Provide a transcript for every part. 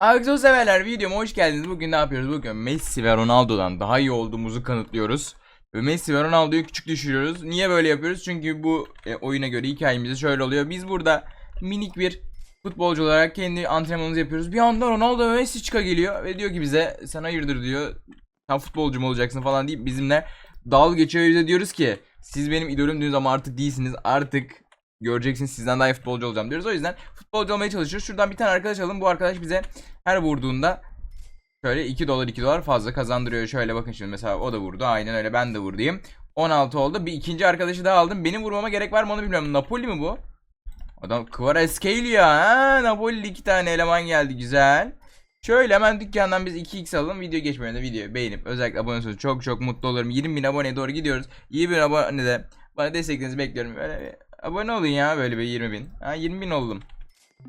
Akso severler videoma hoş geldiniz. Bugün ne yapıyoruz? Bugün Messi ve Ronaldo'dan daha iyi olduğumuzu kanıtlıyoruz. Ve Messi ve Ronaldo'yu küçük düşürüyoruz. Niye böyle yapıyoruz? Çünkü bu e, oyuna göre hikayemizde şöyle oluyor. Biz burada minik bir futbolcu olarak kendi antrenmanımızı yapıyoruz. Bir anda Ronaldo ve Messi çıka geliyor ve diyor ki bize sen hayırdır diyor. Sen futbolcu mu olacaksın falan deyip bizimle dalga geçiyor ve bize diyoruz ki siz benim idolümdünüz ama artık değilsiniz. Artık göreceksiniz sizden daha iyi futbolcu olacağım diyoruz. O yüzden futbolcu olmaya çalışıyoruz. Şuradan bir tane arkadaş alalım. Bu arkadaş bize her vurduğunda şöyle 2 dolar 2 dolar fazla kazandırıyor. Şöyle bakın şimdi mesela o da vurdu. Aynen öyle ben de vurdayım. 16 oldu. Bir ikinci arkadaşı daha aldım. Benim vurmama gerek var mı onu bilmiyorum. Napoli mi bu? Adam Kvaratskhelia ha. Napoli iki tane eleman geldi. Güzel. Şöyle hemen dükkandan biz 2x alalım. Video geçmeden de videoyu beğenip özellikle abone olursanız çok çok mutlu olurum. 20 bin aboneye doğru gidiyoruz. İyi bir abone de bana desteklerinizi bekliyorum. Böyle bir abone olun ya böyle bir 20 bin. Ha 20 bin oldum.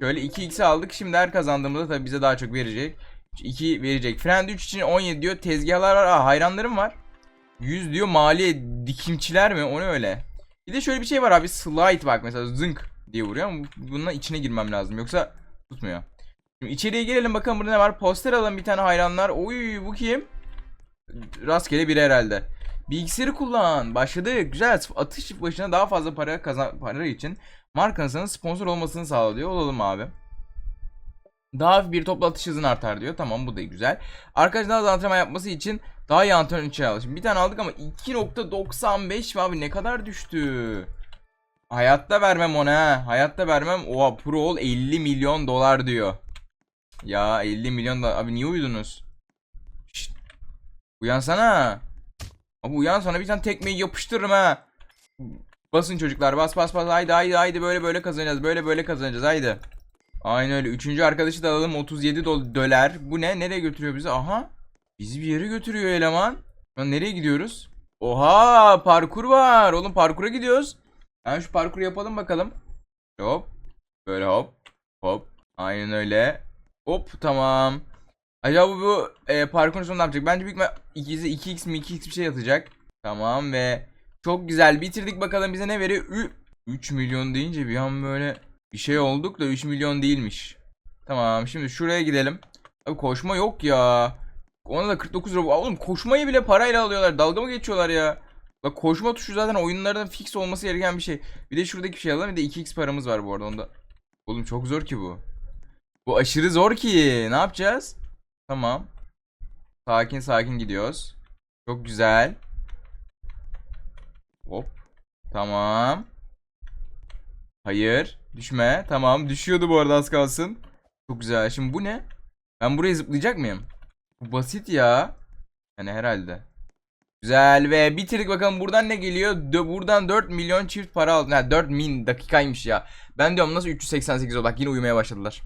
Şöyle 2x aldık. Şimdi her kazandığımızda tabii bize daha çok verecek. 2 verecek. Friend 3 için 17 diyor. Tezgahlar var. Aa hayranlarım var. 100 diyor maliye dikimçiler mi? O ne öyle? Bir de şöyle bir şey var abi. Slide bak mesela zınk diye vuruyor ama bununla içine girmem lazım. Yoksa tutmuyor. Şimdi içeriye girelim bakalım burada ne var. Poster alalım bir tane hayranlar. Oy bu kim? Rastgele biri herhalde. Bilgisayarı kullan. Başladık. Güzel. Atış başına daha fazla para kazan para için markanızın sponsor olmasını sağlıyor. Olalım abi. Daha bir topla atış hızın artar diyor. Tamam bu da güzel. Arkadaşlar daha da antrenman yapması için daha iyi antrenman için. Şimdi bir tane aldık ama 2.95 abi ne kadar düştü. Hayatta vermem ona ha. Hayatta vermem. Oha pro ol 50 milyon dolar diyor. Ya 50 milyon dolar. Abi niye uyudunuz? Şşt. Uyansana. Abi uyan sana bir tane tekmeyi yapıştırırım ha. Basın çocuklar bas bas bas haydi haydi haydi böyle böyle kazanacağız böyle böyle kazanacağız haydi. Aynen öyle. Üçüncü arkadaşı da alalım 37 do- dolar. Bu ne? Nereye götürüyor bizi? Aha. Bizi bir yere götürüyor eleman. Lan nereye gidiyoruz? Oha parkur var. Oğlum parkura gidiyoruz. Ben şu parkuru yapalım bakalım. Hop. Böyle hop. Hop. Aynen öyle. Hop tamam. Acaba bu, bu e, parkurun sonunda ne yapacak? Bence büyük ihtimalle 2x mi 2x bir şey atacak. Tamam ve çok güzel bitirdik bakalım bize ne veriyor? Ü 3 milyon deyince bir an böyle bir şey olduk da 3 milyon değilmiş. Tamam şimdi şuraya gidelim. Abi koşma yok ya. Ona da 49 lira. Oğlum koşmayı bile parayla alıyorlar. Dalga mı geçiyorlar ya? Bak koşma tuşu zaten oyunlarda fix olması gereken bir şey. Bir de şuradaki şey alalım. Bir de 2x paramız var bu arada onda. Oğlum çok zor ki bu. Bu aşırı zor ki. Ne yapacağız? Tamam. Sakin sakin gidiyoruz. Çok güzel. Hop. Tamam. Hayır. Düşme. Tamam. Düşüyordu bu arada az kalsın. Çok güzel. Şimdi bu ne? Ben buraya zıplayacak mıyım? Bu basit ya. Yani herhalde. Güzel ve bitirdik bakalım buradan ne geliyor? Dö- buradan 4 milyon çift para aldım. Ha 4 min dakikaymış ya. Ben diyorum nasıl 388 oldu? Bak yine uyumaya başladılar.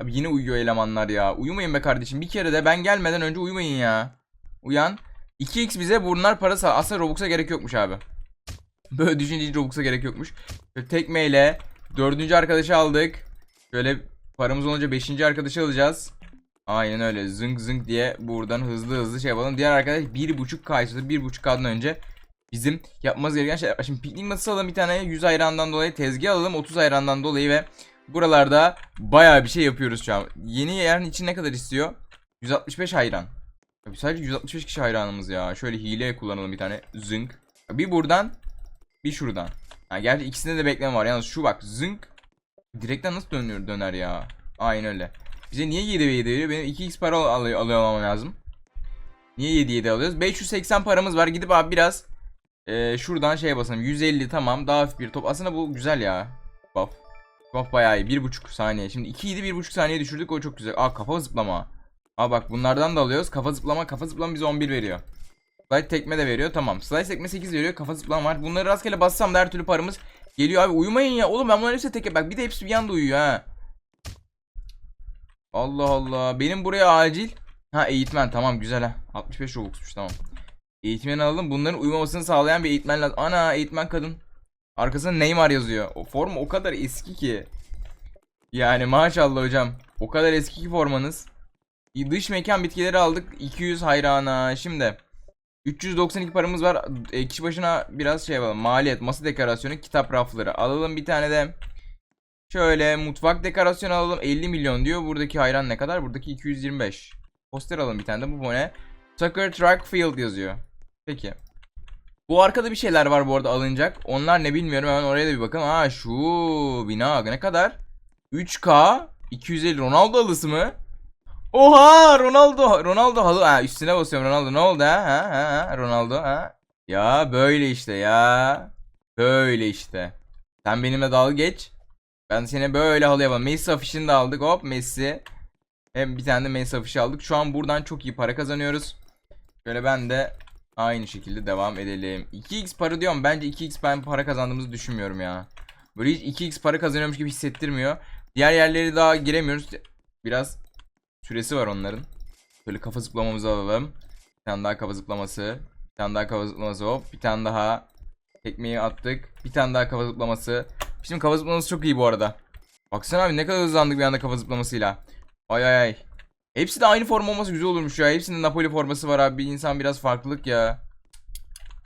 Abi yine uyuyor elemanlar ya. Uyumayın be kardeşim. Bir kere de ben gelmeden önce uyumayın ya. Uyan. 2x bize bunlar para sağ. Aslında Robux'a gerek yokmuş abi. Böyle düşünce Robux'a gerek yokmuş. Şöyle tekmeyle dördüncü arkadaşı aldık. Şöyle paramız olunca beşinci arkadaşı alacağız. Aynen öyle zınk zınk diye buradan hızlı hızlı şey yapalım. Diğer arkadaş 1.5K istiyordu. 1.5K'dan önce bizim yapmamız gereken şeyler. Şimdi piknik masası alalım bir tane 100 ayrandan dolayı. Tezgah alalım 30 ayrandan dolayı ve buralarda bayağı bir şey yapıyoruz şu an. Yeni yerin için ne kadar istiyor? 165 hayran. Abi sadece 165 kişi hayranımız ya. Şöyle hile kullanalım bir tane. Zınk. Bir buradan bir şuradan. Ha, gerçi ikisinde de bekleme var. Yalnız şu bak zınk. Direkten nasıl dönüyor döner ya. Aynen öyle. Bize niye 7 ve 7 veriyor? Benim 2x para al alıyor, alıyor lazım. Niye 7 7 alıyoruz? 580 paramız var. Gidip abi biraz e, şuradan şeye basalım. 150 tamam. Daha hafif bir top. Aslında bu güzel ya. Buff. Buff bayağı iyi. 1.5 saniye. Şimdi 2 7 1.5 saniye düşürdük. O çok güzel. Aa kafa zıplama. Aa bak bunlardan da alıyoruz. Kafa zıplama. Kafa zıplama bize 11 veriyor. Slide tekme de veriyor. Tamam. Slide tekme 8 veriyor. Kafa zıplama var. Bunları rastgele bassam da her türlü paramız geliyor abi. Uyumayın ya. Oğlum ben bunları hepsine tek Bak bir de hepsi bir yanda uyuyor ha. Allah Allah. Benim buraya acil. Ha eğitmen tamam güzel ha. 65 Robux'muş tamam. Eğitmeni alalım. Bunların uyumamasını sağlayan bir eğitmen lazım. Ana eğitmen kadın. Arkasında Neymar yazıyor. O form o kadar eski ki. Yani maşallah hocam. O kadar eski ki formanız. Dış mekan bitkileri aldık. 200 hayrana. Şimdi 392 paramız var. E, kişi başına biraz şey yapalım. Maliyet, masa dekorasyonu, kitap rafları. Alalım bir tane de Şöyle mutfak dekorasyonu alalım 50 milyon diyor. Buradaki hayran ne kadar? Buradaki 225. Poster alalım bir tane de bu ne? Tucker Track Field yazıyor. Peki. Bu arkada bir şeyler var bu arada alınacak. Onlar ne bilmiyorum hemen oraya da bir bakalım. Ha şu bina ne kadar? 3K 250 Ronaldo halısı mı? Oha Ronaldo Ronaldo halı. Ha üstüne basıyorum Ronaldo. Ne oldu ha ha, ha Ronaldo ha? Ya böyle işte ya. Böyle işte. Sen benimle dalga geç. Ben seni böyle halı yapalım. Messi afişini de aldık. Hop Messi. Hem bir tane de Messi afişi aldık. Şu an buradan çok iyi para kazanıyoruz. Şöyle ben de aynı şekilde devam edelim 2x para diyorum bence 2x ben para kazandığımızı düşünmüyorum ya böyle hiç 2x para kazanıyormuş gibi hissettirmiyor diğer yerleri daha giremiyoruz biraz süresi var onların. Böyle kafa zıplamamızı alalım. Bir tane daha kafa zıplaması. Bir tane daha kafa zıplaması hop. Bir tane daha. Tekmeyi attık. Bir tane daha kafa zıplaması. Şimdi kafa zıplaması çok iyi bu arada. Baksana abi ne kadar hızlandık bir anda kafa zıplamasıyla. Ay ay ay. Hepsi de aynı forma olması güzel olurmuş ya. Hepsinde Napoli forması var abi. İnsan biraz farklılık ya.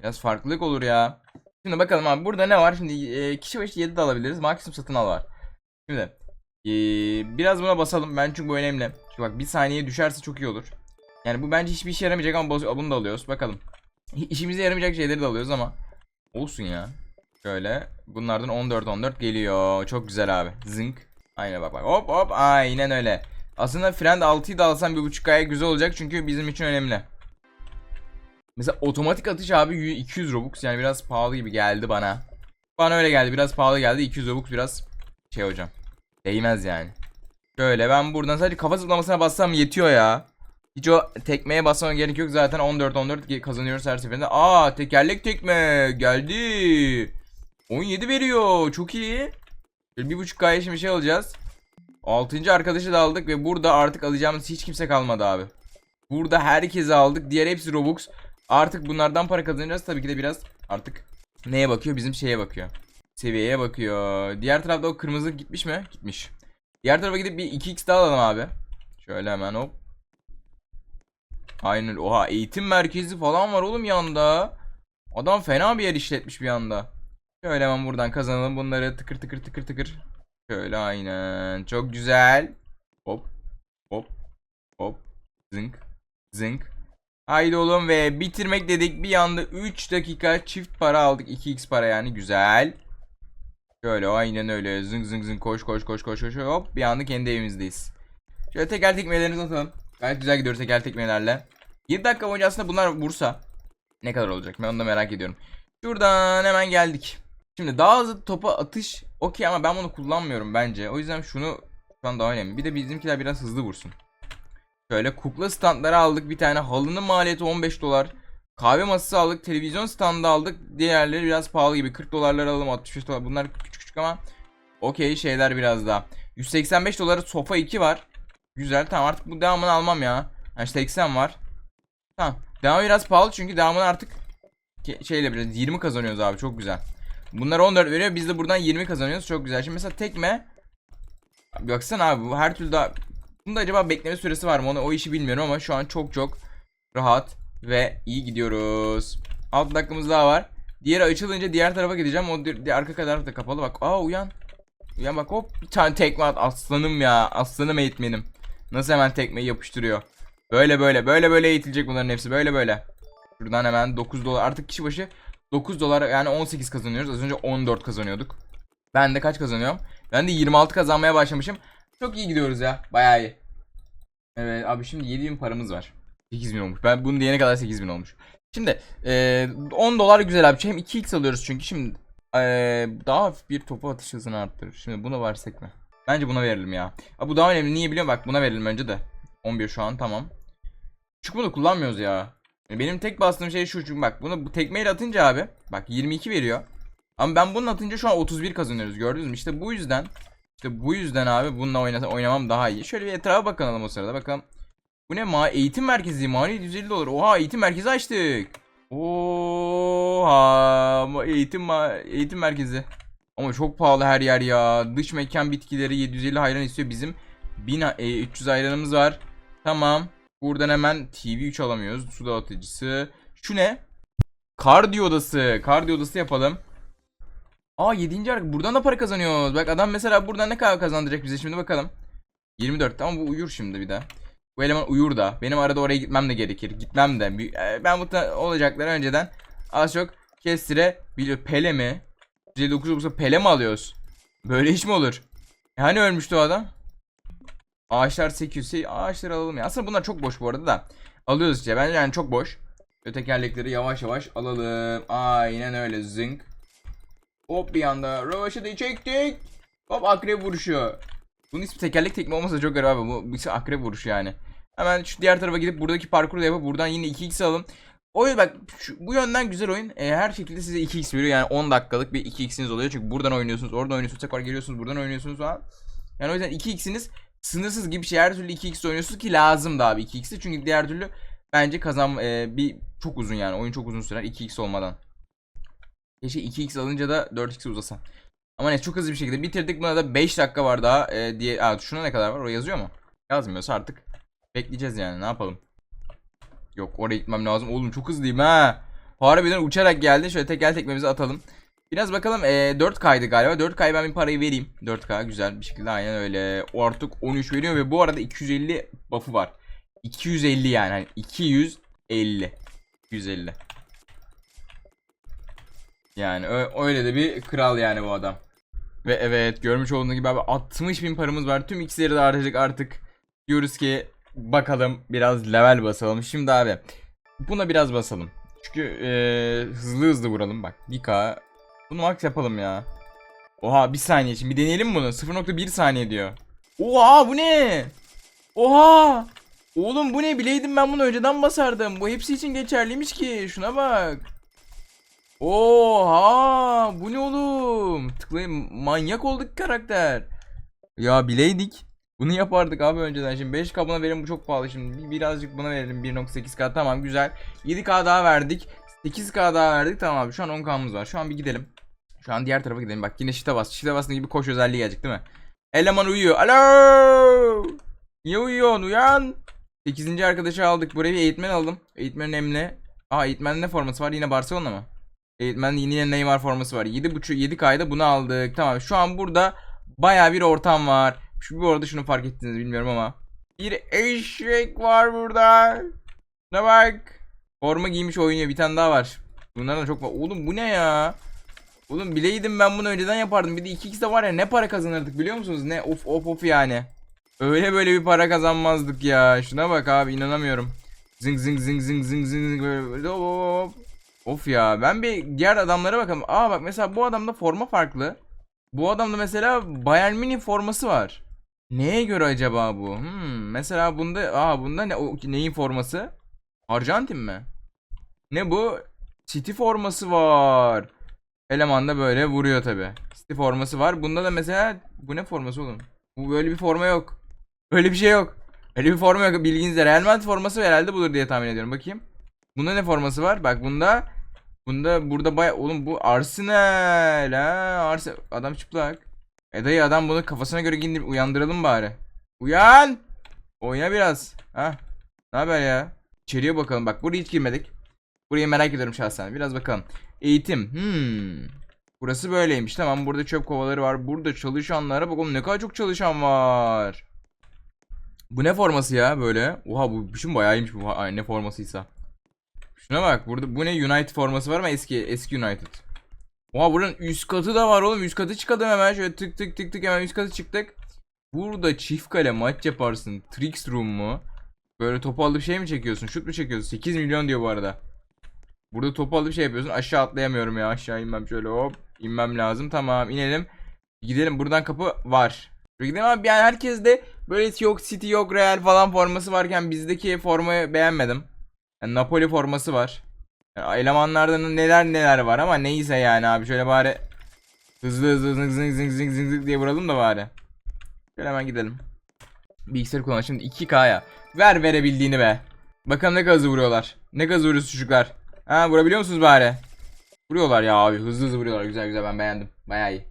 Biraz farklılık olur ya. Şimdi bakalım abi burada ne var? Şimdi e, kişi başı 7 de alabiliriz. Maksimum satın al var. Şimdi ee, biraz buna basalım. Ben çünkü bu önemli. Çünkü bak bir saniye düşerse çok iyi olur. Yani bu bence hiçbir işe yaramayacak ama bunu da alıyoruz. Bakalım. İşimize yaramayacak şeyleri de alıyoruz ama. Olsun ya. Şöyle. Bunlardan 14-14 geliyor. Çok güzel abi. Zınk. Aynen bak bak. Hop hop. Aynen öyle. Aslında Friend 6'yı da alsam 1.5 gayet güzel olacak. Çünkü bizim için önemli. Mesela otomatik atış abi 200 Robux. Yani biraz pahalı gibi geldi bana. Bana öyle geldi. Biraz pahalı geldi. 200 Robux biraz şey hocam. Değmez yani. Şöyle ben buradan sadece kafa zıplamasına bassam yetiyor ya. Hiç o tekmeye basmama gerek yok zaten 14-14 kazanıyoruz her seferinde. Aa tekerlek tekme geldi. 17 veriyor çok iyi. Bir buçuk kaya şimdi şey alacağız. 6. arkadaşı da aldık ve burada artık alacağımız hiç kimse kalmadı abi. Burada herkesi aldık. Diğer hepsi Robux. Artık bunlardan para kazanacağız. Tabii ki de biraz artık neye bakıyor? Bizim şeye bakıyor. Seviyeye bakıyor. Diğer tarafta o kırmızı gitmiş mi? Gitmiş. Diğer tarafa gidip bir 2x daha alalım abi. Şöyle hemen hop. Aynen. Oha eğitim merkezi falan var oğlum yanında. Adam fena bir yer işletmiş bir anda. Şöyle hemen buradan kazanalım bunları tıkır tıkır tıkır tıkır. Şöyle aynen. Çok güzel. Hop. Hop. Hop. Zınk. Zınk. Haydi oğlum ve bitirmek dedik. Bir anda 3 dakika çift para aldık. 2x para yani güzel. Şöyle aynen öyle zıng zıng zıng koş koş koş koş koş hop bir anda kendi evimizdeyiz. Şöyle teker tekmelerinizi atalım. Gayet güzel gidiyoruz teker tekmelerle. 7 dakika boyunca aslında bunlar vursa ne kadar olacak ben onu da merak ediyorum. Şuradan hemen geldik. Şimdi daha hızlı topa atış okey ama ben bunu kullanmıyorum bence. O yüzden şunu şu an daha önemli. Bir de bizimkiler biraz hızlı vursun. Şöyle kukla standları aldık. Bir tane halının maliyeti 15 dolar. Kahve masası aldık. Televizyon standı aldık. Diğerleri biraz pahalı gibi. 40 dolarlar alalım. 65 dolar. Bunlar küçük küçük ama okey şeyler biraz daha. 185 doları sofa 2 var. Güzel. Tamam artık bu devamını almam ya. Yani 80 var. Tamam. Devamı biraz pahalı çünkü devamını artık şeyle biraz 20 kazanıyoruz abi. Çok güzel. Bunlar 14 veriyor. Biz de buradan 20 kazanıyoruz. Çok güzel. Şimdi mesela tekme Baksana abi bu her türlü daha Bunda acaba bekleme süresi var mı? Onu o işi bilmiyorum ama şu an çok çok rahat ve iyi gidiyoruz. 6 dakikamız daha var. Diğeri açılınca diğer tarafa gideceğim. O di- arka taraf da kapalı bak. Aa uyan. Uyan bak hop bir tane tekme at. Aslanım ya. Aslanım eğitmenim. Nasıl hemen tekmeyi yapıştırıyor. Böyle böyle böyle böyle eğitilecek bunların hepsi. Böyle böyle. Şuradan hemen 9 dolar. Artık kişi başı 9 dolar yani 18 kazanıyoruz. Az önce 14 kazanıyorduk. Ben de kaç kazanıyorum? Ben de 26 kazanmaya başlamışım. Çok iyi gidiyoruz ya. Bayağı iyi. Evet abi şimdi 7000 paramız var. 8000 olmuş. Ben bunu diyene kadar 8000 olmuş. Şimdi eee 10 dolar güzel abi. Hem 2x alıyoruz çünkü şimdi eee, daha bir topu atış hızını arttırır. Şimdi buna versek mi? Bence buna verelim ya. Abi bu daha önemli. Niye biliyorum bak buna verelim önce de. 11 şu an tamam. Çünkü bunu kullanmıyoruz ya. Benim tek bastığım şey şu çünkü bak bunu bu tekmeyle atınca abi bak 22 veriyor. Ama ben bunu atınca şu an 31 kazanıyoruz gördünüz mü? İşte bu yüzden işte bu yüzden abi bununla oynasa, oynamam daha iyi. Şöyle bir etrafa bakalım o sırada bakalım. Bu ne ma eğitim merkezi mali 150 dolar. Oha eğitim merkezi açtık. Oha ma- eğitim ma- eğitim merkezi. Ama çok pahalı her yer ya. Dış mekan bitkileri 750 hayran istiyor. Bizim 1000 ha- e, 300 hayranımız var. Tamam. Buradan hemen TV3 alamıyoruz. Su dağıtıcısı. Şu ne? Kardiyo odası. Kardiyo odası yapalım. Aa 7. arka buradan da para kazanıyoruz. Bak adam mesela buradan ne kadar kazandıracak bize şimdi bakalım. 24 ama bu uyur şimdi bir de. Bu eleman uyur da. Benim arada oraya gitmem de gerekir. Gitmem de. E, Ben bu olacakları önceden az çok kestire biliyor. Pele mi? 159 yoksa Pele mi alıyoruz? Böyle iş mi olur? E hani ölmüştü o adam? Ağaçlar 800. Şey, ağaçları alalım ya. Aslında bunlar çok boş bu arada da. Alıyoruz işte. Bence yani çok boş. Ve tekerlekleri yavaş yavaş alalım. Aynen öyle zınk. Hop bir anda rövaşatayı çektik. Hop akrep vuruşu. Bunun ismi tekerlek tekme olmasa çok garip abi. Bu birisi akrep vuruşu yani. Hemen şu diğer tarafa gidip buradaki parkuru da yapıp buradan yine 2x alalım. Oyun bak şu, bu yönden güzel oyun. E, her şekilde size 2x veriyor. Yani 10 dakikalık bir 2x'iniz oluyor. Çünkü buradan oynuyorsunuz, oradan oynuyorsunuz, tekrar geliyorsunuz, buradan oynuyorsunuz falan. Yani o yüzden 2x'iniz sınırsız gibi şey. Her türlü 2x oynuyorsunuz ki lazım da abi 2x'i. Çünkü diğer türlü bence kazan e, bir çok uzun yani. Oyun çok uzun sürer 2x olmadan. Keşke 2x alınca da 4x uzasa. Ama ne çok hızlı bir şekilde bitirdik. Buna da 5 dakika var daha e, diye. Aa, şuna ne kadar var? O yazıyor mu? Yazmıyorsa artık bekleyeceğiz yani. Ne yapalım? Yok oraya gitmem lazım. Oğlum çok hızlıyım ha. Harbiden uçarak geldi. Şöyle tekel tekmemizi atalım. Biraz bakalım e, 4K'ydı galiba. 4K'ya ben bir parayı vereyim. 4K güzel bir şekilde aynen öyle. O artık 13 veriyor ve bu arada 250 buff'ı var. 250 yani. Hani 250. 250. Yani öyle de bir kral yani bu adam. Ve evet görmüş olduğunuz gibi abi 60 bin paramız var. Tüm x'leri de harcadık artık. Diyoruz ki bakalım biraz level basalım. Şimdi abi buna biraz basalım. Çünkü eee, hızlı hızlı vuralım bak. 1k. Bunu max yapalım ya. Oha bir saniye şimdi bir deneyelim bunu. 0.1 saniye diyor. Oha bu ne? Oha. Oğlum bu ne bileydim ben bunu önceden basardım. Bu hepsi için geçerliymiş ki. Şuna bak. Oha bu ne oğlum? Tıklayın manyak olduk karakter. Ya bileydik. Bunu yapardık abi önceden. Şimdi 5K buna verin bu çok pahalı şimdi. Bir- Birazcık buna verelim 1.8K tamam güzel. 7K daha verdik. 8K daha verdik tamam abi şu an 10K'mız var. Şu an bir gidelim. Şu an diğer tarafa gidelim. Bak yine shift'e bas. Shift'e bastığın gibi koş özelliği gelecek değil mi? Eleman uyuyor. Alo! Niye uyuyorsun? Uyan! 8. arkadaşı aldık. Buraya bir eğitmen aldım. Eğitmenin emni. Aa eğitmenin ne forması var? Yine Barcelona mı? Eğitmenin yine Neymar forması var. 7.5 7K'da bunu aldık. Tamam şu an burada baya bir ortam var. Şu bu arada şunu fark ettiniz bilmiyorum ama. Bir eşek var burada. Ne bak. Forma giymiş oynuyor. Bir tane daha var. Bunlardan çok var. Oğlum bu ne ya? Oğlum bileydim ben bunu önceden yapardım. Bir de 2x de var ya ne para kazanırdık biliyor musunuz? Ne of of of yani. Öyle böyle bir para kazanmazdık ya. Şuna bak abi inanamıyorum. Zing zing zing zing zing zing böyle, hop. Of ya ben bir diğer adamlara bakalım. Aa bak mesela bu adamda forma farklı. Bu adamda mesela Bayern Münih forması var. Neye göre acaba bu? Hmm, mesela bunda aa bunda ne o, neyin forması? Arjantin mi? Ne bu? City forması var. Eleman da böyle vuruyor tabi. City forması var. Bunda da mesela bu ne forması oğlum? Bu böyle bir forma yok. Öyle bir şey yok. Öyle bir forma yok bilginizde. Real Madrid forması herhalde budur diye tahmin ediyorum. Bakayım. Bunda ne forması var? Bak bunda bunda burada baya oğlum bu Arsenal ha Arsenal adam çıplak. E dayı adam bunu kafasına göre giyindir uyandıralım bari. Uyan! Oyna biraz. Ha? Ne haber ya? İçeriye bakalım. Bak buraya hiç girmedik. Burayı merak ediyorum şahsen. Biraz bakalım. Eğitim. Hmm. Burası böyleymiş. Tamam burada çöp kovaları var. Burada çalışanlara bakalım ne kadar çok çalışan var. Bu ne forması ya böyle? Oha bu biçim bayağıymış bu Ay, ne formasıysa. Şuna bak burada bu ne United forması var mı eski eski United. Oha buranın üst katı da var oğlum üst katı çıkalım hemen şöyle tık tık tık tık hemen üst katı çıktık. Burada çift kale maç yaparsın. Tricks room mu? Böyle topu alıp şey mi çekiyorsun? Şut mu çekiyorsun? 8 milyon diyor bu arada. Burada topu alıp şey yapıyorsun. Aşağı atlayamıyorum ya. Aşağı inmem şöyle hop. inmem lazım. Tamam inelim. Gidelim. Buradan kapı var. Gidelim ama yani herkes de böyle yok City yok Real falan forması varken bizdeki formayı beğenmedim. Yani Napoli forması var. Yani elemanlarda neler neler var ama neyse yani abi şöyle bari hızlı hızlı zing zing zing zing zing diye vuralım da bari. Şöyle hemen gidelim. Bilgisayarı kullan şimdi 2K'ya. Ver verebildiğini be. Bakalım ne gazı vuruyorlar. Ne gazı vuruyorsunuz çocuklar. Ha vurabiliyor musunuz bari? Vuruyorlar ya abi hızlı hızlı vuruyorlar güzel güzel ben beğendim. Bayağı iyi.